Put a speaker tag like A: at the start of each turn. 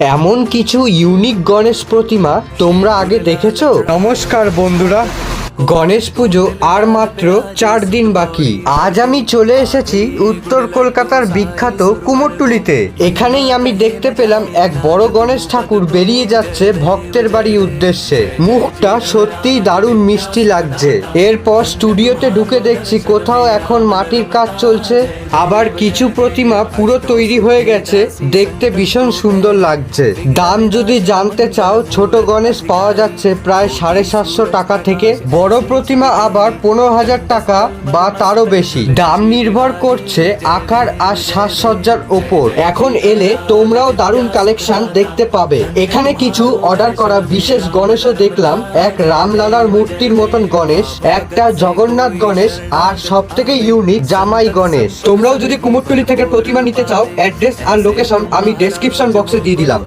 A: এমন কিছু ইউনিক গণেশ প্রতিমা তোমরা আগে দেখেছ?
B: নমস্কার বন্ধুরা।
A: গণেশ পুজো আর মাত্র চার দিন বাকি। আজ আমি চলে এসেছি উত্তর কলকাতার বিখ্যাত কুমোরটুলিতে। এখানেই আমি দেখতে পেলাম এক বড় গণেশ ঠাকুর বেরিয়ে যাচ্ছে ভক্তের বাড়ি উদ্দেশ্যে। মুখটা সত্যিই দারুণ মিষ্টি লাগছে। এরপর স্টুডিওতে ঢুকে দেখছি কোথাও এখন মাটির কাজ চলছে। আবার কিছু প্রতিমা পুরো তৈরি হয়ে গেছে। দেখতে ভীষণ সুন্দর লাগছে। দাম যদি জানতে চাও, ছোট গণেশ পাওয়া যাচ্ছে প্রায় সাড়ে সাতশো টাকা থেকে বড় প্রতিমা আবার পনেরো হাজার টাকা বা তারও বেশি। দাম নির্ভর করছে আকার আর সাজসজ্জার ওপর। এখন এলে তোমরাও দারুণ কালেকশন দেখতে পাবে। এখানে কিছু অর্ডার করা বিশেষ গণেশও দেখলাম। এক রামলালার মূর্তির মতন গণেশ, একটা জগন্নাথ গণেশ আর সব থেকে ইউনিক জামাই গণেশ। তোমরাও যদি কুমোরটুলি থেকে প্রতিমা নিতে চাও অ্যাড্রেস আর লোকেশন আমি ডেসক্রিপশন বক্সে দিয়ে দিলাম।